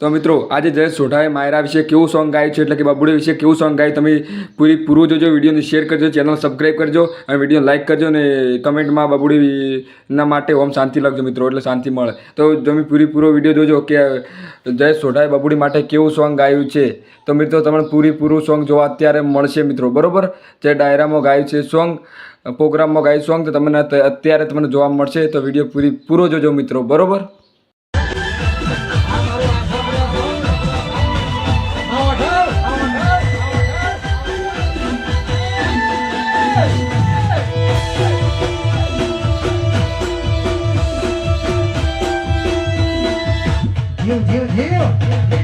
તો મિત્રો, આજે જયેશ સોઢાએ માયરા વિશે કેવું સોંગ ગાયું છે? એટલે કે બાબુડે વિશે કેવું સોંગ ગાયું? તમે પૂરી પૂરું જોજો વિડીયોને શેર કરજો ચેનલ સબસ્ક્રાઈબ કરજો અને વીડિયો લાઇક કરજો અને કમેન્ટમાં બાબુડીના માટે ઓમ શાંતિ લખજો મિત્રો, એટલે શાંતિ મળે. તો તમે પૂરી પૂરો વીડિયો જોજો કે જયેશ સોઢાએ બાબુડી માટે કેવું સોંગ ગાયું છે? તો મિત્રો, તમને પૂરી પૂરું સોંગ જોવા અત્યારે મળશે મિત્રો, બરોબર? જે ડાયરામાં ગાયું છે સોંગ પ્રોગ્રામમાં ગાયું સોંગ તો તમને અત્યારે તમને જોવા મળશે, તો વીડિયો પૂરી પૂરો જોજો મિત્રો, બરોબર? જીવ જીવ જીવ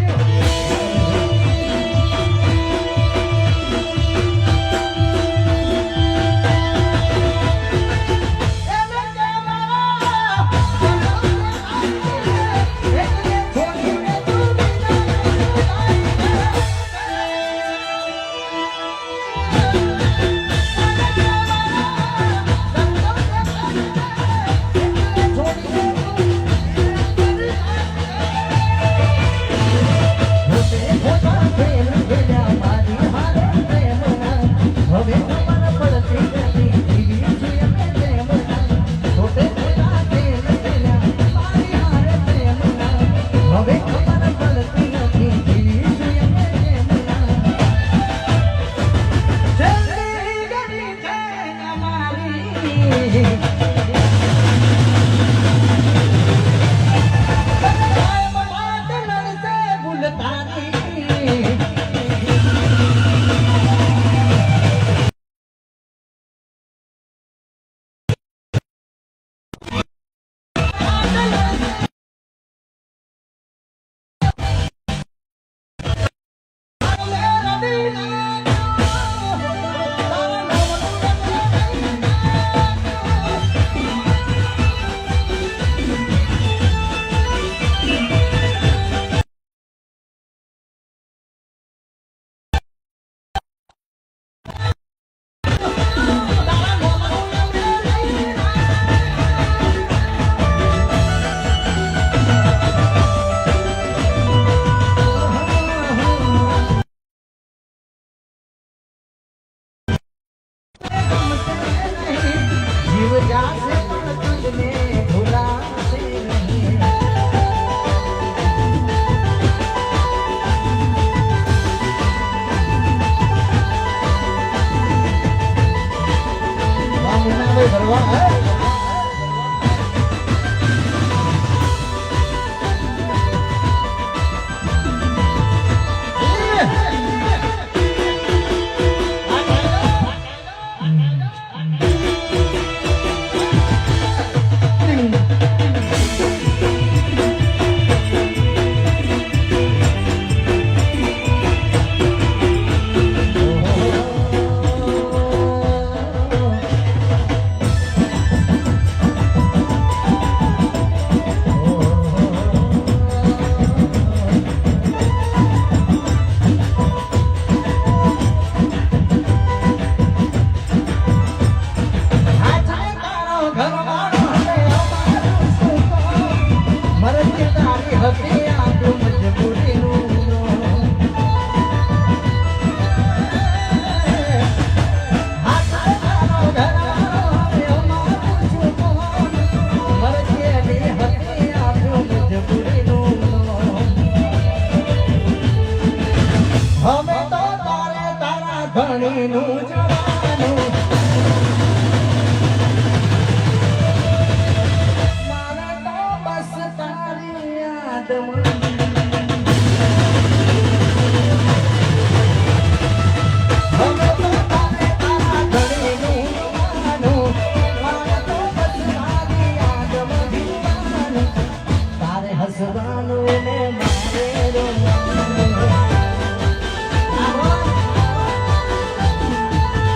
ભરવા ધણીનું જવાનું. મારે તો બસ તારી યાદમાં હવે